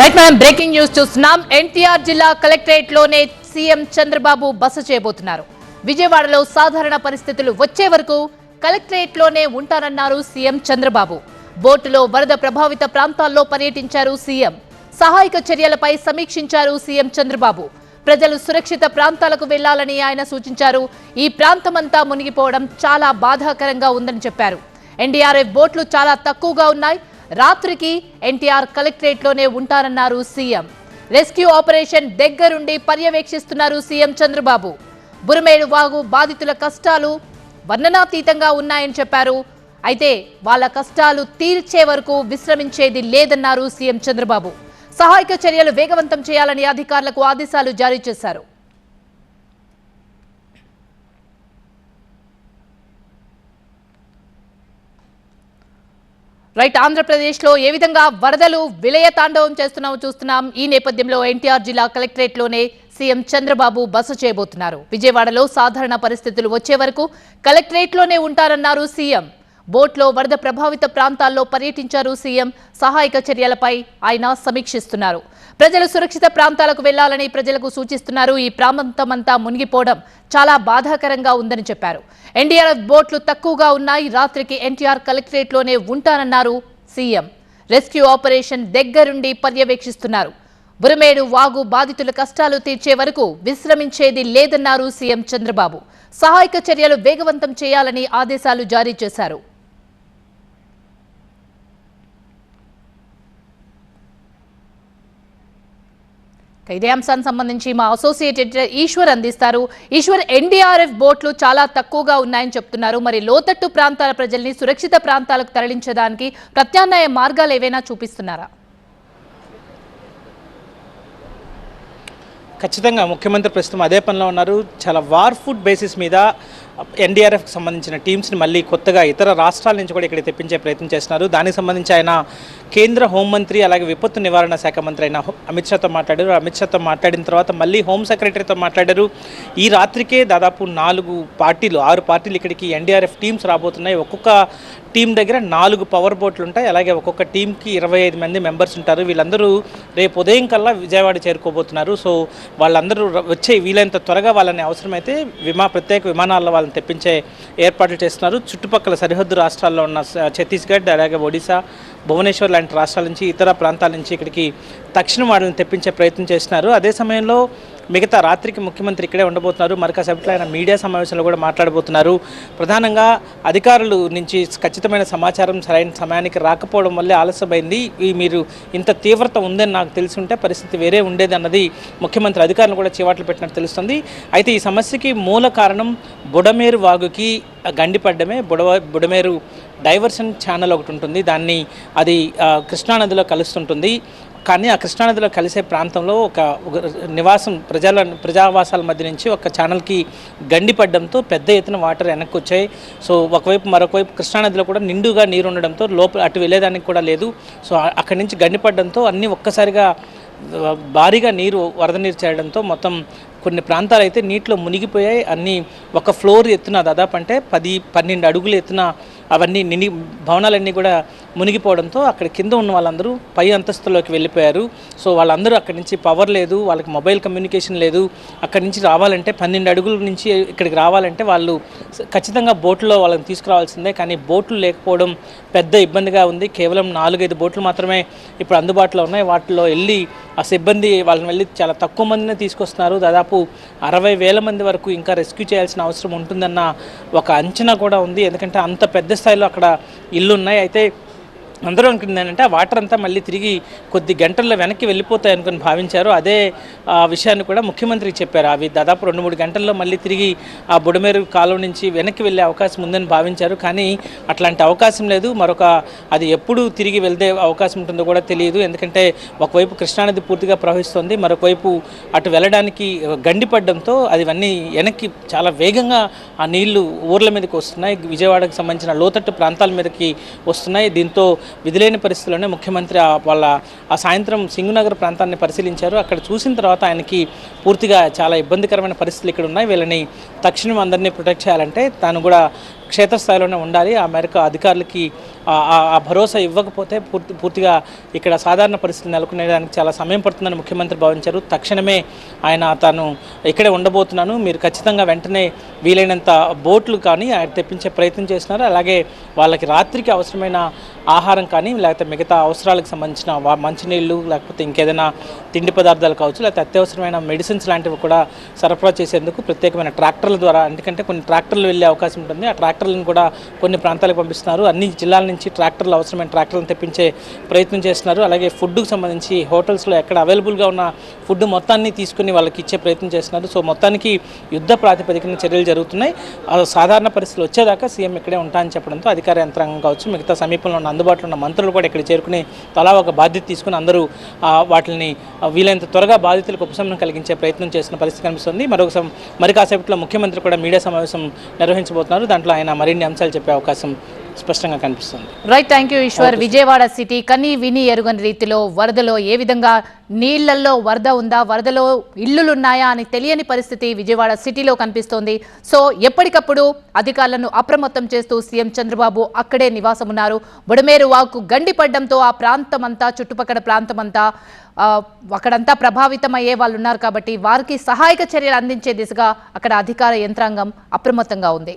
Right మనం breaking news చూస్తున్నాం. ఎన్టీఆర్ జిల్లా కలెక్టరేట్లోనే సీఎం చంద్రబాబు బస చేయబోతున్నారు. విజయవాడలో సాధారణ పరిస్థితులు వచ్చే వరకు కలెక్టరేట్లోనే ఉంటారన్నారు సీఎం చంద్రబాబు. బోటులో వరద ప్రభావిత ప్రాంతాల్లో పర్యటించారు సీఎం. సహాయక చర్యలపై సమీక్షించారు సీఎం చంద్రబాబు. ప్రజలు సురక్షిత ప్రాంతాలకు వెళ్ళాలని ఆయన సూచించారు. ఈ ప్రాంతమంతా మునిగిపోవడం చాలా బాధాకరంగా ఉందని చెప్పారు. ఎన్డీఆర్ఎఫ్ బోట్లు చాలా తక్కువగా ఉన్నాయి. రాత్రికి ఎన్టీఆర్ కలెక్టరేట్లోనే ఉంటారన్నారు సీఎం. రెస్క్యూ ఆపరేషన్ దగ్గరుండి పర్యవేక్షిస్తున్నారు సీఎం చంద్రబాబు. బురమేడు వాగు బాధితుల కష్టాలు వర్ణనాతీతంగా ఉన్నాయని చెప్పారు. అయితే వాళ్ళ కష్టాలు తీర్చే వరకు విశ్రమించేది లేదన్నారు సీఎం చంద్రబాబు. సహాయక చర్యలు వేగవంతం చేయాలని అధికారులకు ఆదేశాలు జారీ చేశారు. రైట్ ఆంధ్రప్రదేశ్లో ఏ విధంగా వరదలు విలయ తాండవం చేస్తున్నామో చూస్తున్నాం. ఈ నేపథ్యంలో ఎన్టీఆర్ జిల్లా కలెక్టరేట్లోనే సీఎం చంద్రబాబు బస చేయబోతున్నారు. విజయవాడలో సాధారణ పరిస్థితులు వచ్చే వరకు కలెక్టరేట్లోనే ఉంటారన్నారు సీఎం. బోట్లో వరద ప్రభావిత ప్రాంతాల్లో పర్యటించారు సీఎం. సహాయక చర్యలపై ఆయన సమీక్షిస్తున్నారు. ప్రజలు సురక్షిత ప్రాంతాలకు వెళ్ళాలని ప్రజలకు సూచిస్తున్నారు. ఈ ప్రాంతమంతా మునిగిపోవడం చాలా బాధాకరంగా ఉందని చెప్పారు. ఎన్డీఆర్ఎఫ్ బోట్లు తక్కువగా ఉన్నాయి. రాత్రికి ఎన్టీఆర్ కలెక్టరేట్లోనే ఉంటానన్నారు సీఎం. రెస్క్యూ ఆపరేషన్ దగ్గరుండి పర్యవేక్షిస్తున్నారు. బురమేడు వాగు బాధితుల కష్టాలు తీర్చే వరకు విశ్రమించేది లేదన్నారు సీఎం చంద్రబాబు. సహాయక చర్యలు వేగవంతం చేయాలని ఆదేశాలు జారీ చేశారు. ఇదే అంశానికి సంబంధించి మా అసోసియేట్ ఎడిటర్ ఈశ్వర్ అందిస్తారు. ఈశ్వర్ ఎన్డీఆర్ఎఫ్ బోట్లు చాలా తక్కువగా ఉన్నాయని చెప్తున్నారు. మరి లోతట్టు ప్రాంతాల ప్రజల్ని సురక్షిత ప్రాంతాలకు తరలించడానికి ప్రత్యామ్నాయ మార్గాలు ఏవైనా చూపిస్తున్నారా? ఖచ్చితంగా ముఖ్యమంత్రి ప్రస్తుతం అదే పనిలో ఉన్నారు. చాలా వార్ ఫుడ్ బేసిస్ మీద ఎన్డీఆర్ఎఫ్కి సంబంధించిన టీమ్స్ని మళ్ళీ కొత్తగా ఇతర రాష్ట్రాల నుంచి కూడా ఇక్కడ తెప్పించే ప్రయత్నం చేస్తున్నారు. దానికి సంబంధించి ఆయన కేంద్ర హోంమంత్రి అలాగే విపత్తు నివారణ శాఖ మంత్రి అయిన హో- అమిత్ షాతో మాట్లాడారు. అమిత్ షాతో మాట్లాడిన తర్వాత మళ్ళీ హోమ్ సెక్రటరీతో మాట్లాడారు. ఈ రాత్రికే దాదాపు నాలుగు పార్టీలు ఆరు పార్టీలు ఇక్కడికి ఎన్డీఆర్ఎఫ్ టీమ్స్ రాబోతున్నాయి. ఒక్కొక్క టీం దగ్గర నాలుగు పవర్ బోట్లు ఉంటాయి. అలాగే ఒక్కొక్క టీంకి ఇరవై ఐదు మంది మెంబర్స్ ఉంటారు. వీళ్ళందరూ రేపు ఉదయం కల్లా విజయవాడ చేరుకోబోతున్నారు. సో వాళ్ళందరూ వచ్చే వీలైనంత త్వరగా వాళ్ళని అవసరమైతే విమా ప్రత్యేక విమానాల్లో వాళ్ళని తెప్పించే ఏర్పాట్లు చేస్తున్నారు. చుట్టుపక్కల సరిహద్దు రాష్ట్రాల్లో ఉన్న ఛత్తీస్గఢ్ అలాగే ఒడిశా భువనేశ్వర్ లాంటి రాష్ట్రాల నుంచి ఇతర ప్రాంతాల నుంచి ఇక్కడికి తక్షణం వాళ్ళని తెప్పించే ప్రయత్నం చేస్తున్నారు. అదే సమయంలో మిగతా రాత్రికి ముఖ్యమంత్రి ఇక్కడే ఉండబోతున్నారు. మరి కాసేపట్లో ఆయన మీడియా సమావేశంలో కూడా మాట్లాడబోతున్నారు. ప్రధానంగా అధికారులు నుంచి ఖచ్చితమైన సమాచారం సరైన సమయానికి రాకపోవడం వల్లే ఆలస్యమైంది. ఈ మీరు ఇంత తీవ్రత ఉందని నాకు తెలిసి ఉంటే పరిస్థితి వేరే ఉండేది అన్నది ముఖ్యమంత్రి అధికారులు కూడా చివాట్లు పెట్టినట్టు తెలుస్తుంది. అయితే ఈ సమస్యకి మూల కారణం బుడమేరు వాగుకి గండిపడ్డమే. బుడవ బుడమేరు డైవర్షన్ ఛానల్ ఒకటి ఉంటుంది. దాన్ని అది కృష్ణానదిలో కలుస్తుంటుంది. కానీ ఆ కృష్ణానదిలో కలిసే ప్రాంతంలో ఒక నివాసం ప్రజల ప్రజావాసాల మధ్య నుంచి ఒక ఛానల్కి గండి పడడంతో పెద్ద ఎత్తున వాటర్ వెనక్కి వచ్చాయి సో ఒకవైపు మరొక వైపు కృష్ణానదిలో కూడా నిండుగా నీరు ఉండడంతో లోపల అటు వెళ్ళేదానికి కూడా లేదు. సో అక్కడి నుంచి గండి పడడంతో అన్నీ ఒక్కసారిగా భారీగా నీరు వరద నీరు చేరడంతో మొత్తం కొన్ని ప్రాంతాలు అయితే నీటిలో మునిగిపోయాయి. అన్నీ ఒక ఫ్లోర్ ఎత్తున దాదాపు అంటే పది పన్నెండు అడుగులు ఎత్తున అవన్నీ నిని భవనాలన్నీ కూడా మునిగిపోవడంతో అక్కడ కింద ఉన్న వాళ్ళందరూ పై అంతస్తులోకి వెళ్ళిపోయారు. సో వాళ్ళందరూ అక్కడి నుంచి పవర్ లేదు వాళ్ళకి మొబైల్ కమ్యూనికేషన్ లేదు. అక్కడి నుంచి రావాలంటే పన్నెండు అడుగుల నుంచి ఇక్కడికి రావాలంటే వాళ్ళు ఖచ్చితంగా బోట్లో వాళ్ళని తీసుకురావాల్సిందే. కానీ బోట్లు లేకపోవడం పెద్ద ఇబ్బందిగా ఉంది. కేవలం నాలుగైదు బోట్లు మాత్రమే ఇప్పుడు అందుబాటులో ఉన్నాయి. వాటిలో వెళ్ళి ఆ సిబ్బంది వాళ్ళని వెళ్ళి చాలా తక్కువ మందినే తీసుకొస్తున్నారు. దాదాపు అరవై వేల మంది వరకు ఇంకా రెస్క్యూ చేయాల్సిన అవసరం ఉంటుందన్న ఒక అంచనా కూడా ఉంది. ఎందుకంటే అంత పెద్ద స్థాయిలో అక్కడ ఇల్లు ఉన్నాయి అయితే అందరూ అనుకుంది ఏంటంటే ఆ వాటర్ అంతా మళ్ళీ తిరిగి కొద్ది గంటల్లో వెనక్కి వెళ్ళిపోతాయి అనుకుని భావించారు. అదే ఆ విషయాన్ని కూడా ముఖ్యమంత్రికి చెప్పారు. అవి దాదాపు రెండు మూడు గంటల్లో మళ్ళీ తిరిగి ఆ బుడమేరు కాలం నుంచి వెనక్కి వెళ్ళే అవకాశం ఉందని భావించారు. కానీ అట్లాంటి అవకాశం లేదు. మరొక అది ఎప్పుడు తిరిగి వెళ్తే అవకాశం ఉంటుందో కూడా తెలియదు. ఎందుకంటే ఒకవైపు కృష్ణానది పూర్తిగా ప్రవహిస్తుంది. మరొకవైపు అటు వెళ్ళడానికి గండిపడడంతో అవన్నీ అది ఇవన్నీ వెనక్కి చాలా వేగంగా ఆ నీళ్ళు ఊర్ల మీదకి వస్తున్నాయి. విజయవాడకు సంబంధించిన లోతట్టు ప్రాంతాల మీదకి వస్తున్నాయి. దీంతో విధులేని పరిస్థితుల్లోనే ముఖ్యమంత్రి ఆ వాళ్ళ ఆ సాయంత్రం సింగునగర్ ప్రాంతాన్ని పరిశీలించారు. అక్కడ చూసిన తర్వాత ఆయనకి పూర్తిగా చాలా ఇబ్బందికరమైన పరిస్థితులు ఇక్కడ ఉన్నాయి. వీళ్ళని తక్షణం అందరినీ ప్రొటెక్ట్ చేయాలంటే తాను కూడా క్షేత్రస్థాయిలోనే ఉండాలి. ఆ మేరకు అధికారులకి ఆ- భరోసా ఇవ్వకపోతే పూర్తి పూర్తిగా ఇక్కడ సాధారణ పరిస్థితులు నెలకొనేదానికి చాలా సమయం పడుతుందని ముఖ్యమంత్రి భావించారు. తక్షణమే ఆయన తాను ఇక్కడే ఉండబోతున్నాను. మీరు ఖచ్చితంగా వెంటనే వీలైనంత బోట్లు కానీ ఆయన తెప్పించే ప్రయత్నం చేస్తున్నారు. అలాగే వాళ్ళకి రాత్రికి అవసరమైన ఆహారం కానీ లేకపోతే మిగతా అవసరాలకు సంబంధించిన మంచినీళ్ళు లేకపోతే ఇంకేదైనా తిండి పదార్థాలు కావచ్చు లేకపోతే అత్యవసరమైన మెడిసిన్స్ లాంటివి కూడా సరఫరా చేసేందుకు ప్రత్యేకమైన ట్రాక్టర్ల ద్వారా ఎందుకంటే కొన్ని ట్రాక్టర్లు వెళ్ళే అవకాశం ఉంటుంది. ఆ ట్రాక్టర్లను కూడా కొన్ని ప్రాంతాలకు పంపిస్తున్నారు. అన్ని జిల్లాల నుంచి ట్రాక్టర్లు అవసరమైన ట్రాక్టర్లను తెప్పించే ప్రయత్నం చేస్తున్నారు. అలాగే ఫుడ్కు సంబంధించి హోటల్స్లో ఎక్కడ అవైలబుల్గా ఉన్న ఫుడ్ మొత్తాన్ని తీసుకుని వాళ్ళకి ఇచ్చే ప్రయత్నం చేస్తున్నారు. సో మొత్తానికి యుద్ధ ప్రాతిపదికన చర్యలు జరుగుతున్నాయి. సాధారణ పరిస్థితులు వచ్చేదాకా సీఎం ఇక్కడే ఉంటా అని చెప్పడంతో అధికార యంత్రాంగం కావచ్చు మిగతా సమీపంలో ఉన్న అందుబాటులో ఉన్న మంత్రులు కూడా ఇక్కడ చేరుకుని తలా ఒక బాధ్యత తీసుకుని అందరూ వాటిని వీలైనంత త్వరగా బాధితులకు ఉపశమనం కలిగించే ప్రయత్నం చేసిన పరిస్థితి కనిపిస్తుంది. మరొక మరి కాసేపట్లో ముఖ్యమంత్రి కూడా మీడియా సమావేశం నిర్వహించబోతున్నారు. దాంట్లో ఆయన మరిన్ని అంశాలు చెప్పే అవకాశం స్పష్టంగా కనిపిస్తుంది. Right thank you Eshwar Vijayawada city కని విని ఎరుగని రీతిలో వరదలో ఏ విధంగా నీళ్ళలో వరద ఉందా వరదలో ఇల్లులు ఉన్నాయా అని తెలియని పరిస్థితి విజయవాడ సిటీలో కనిపిస్తోంది. సో ఎప్పటికప్పుడు అధికారులను అప్రమత్తం చేస్తూ సీఎం చంద్రబాబు అక్కడే నివాసం ఉన్నారు బుడమేరు వాకు గండిపడ్డంతో ఆ ప్రాంతం అంతా చుట్టుపక్కల ప్రాంతం అంతా ఆ, అక్కడంతా ప్రభావితమయ్యే వాళ్ళు ఉన్నారు కాబట్టి వారికి సహాయక చర్యలు అందించే దిశగా అక్కడ అధికార యంత్రాంగం అప్రమత్తంగా ఉంది.